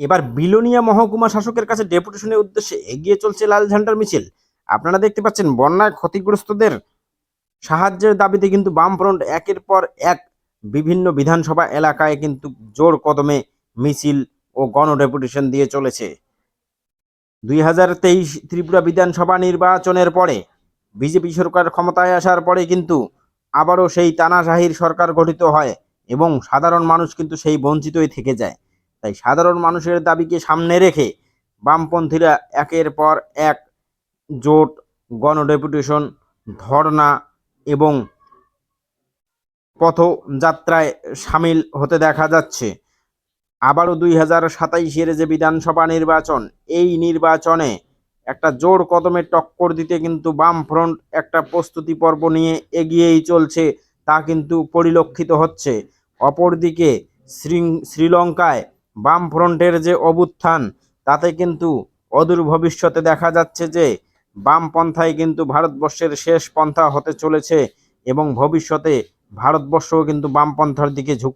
এবার বিলোনিয়া মহকুমা শাসকের কাছে ডেপুটেশনের উদ্দেশ্যে এগিয়ে চলছে লাল ঝান্ডার মিছিল। আপনারা দেখতে পাচ্ছেন, বন্যায় ক্ষতিগ্রস্তদের সাহায্যের দাবিতে কিন্তু বামফ্রন্ট একের পর এক বিভিন্ন বিধানসভা এলাকায় কিন্তু জোর কদমে মিছিল ও গণ ডেপুটেশন দিয়ে চলেছে। দুই হাজার তেইশ ত্রিপুরা বিধানসভা নির্বাচনের পরে বিজেপি সরকার ক্ষমতায় আসার পরে কিন্তু আবারও সেই তানাশাহির সরকার গঠিত হয় এবং সাধারণ মানুষ কিন্তু সেই বঞ্চিতই থেকে যায়। তাই সাধারণ মানুষের দাবিকে সামনে রেখে বামপন্থীরা একের পর এক জোট গণ ডেপুটেশন ধর্না এবং পথযাত্রায় সামিল হতে দেখা যাচ্ছে। আবারও দুই হাজার সাতাইশের যে বিধানসভা নির্বাচন, এই নির্বাচনে একটা জোর কদমে টক্কর দিতে কিন্তু বামফ্রন্ট একটা প্রস্তুতি পর্ব নিয়ে এগিয়েই চলছে, তা কিন্তু পরিলক্ষিত হচ্ছে। অপরদিকে শ্রী, শ্রীলঙ্কায় বামফ্রন্টের যে অভ্যুত্থান, তাতে কিন্তু অদূর ভবিষ্যতে দেখা যাচ্ছে যে বামপন্থাই কিন্তু ভারতবর্ষের শেষ পন্থা হতে চলেছে এবং ভবিষ্যতে ভারতবর্ষও কিন্তু বামপন্থার দিকে ঝুঁক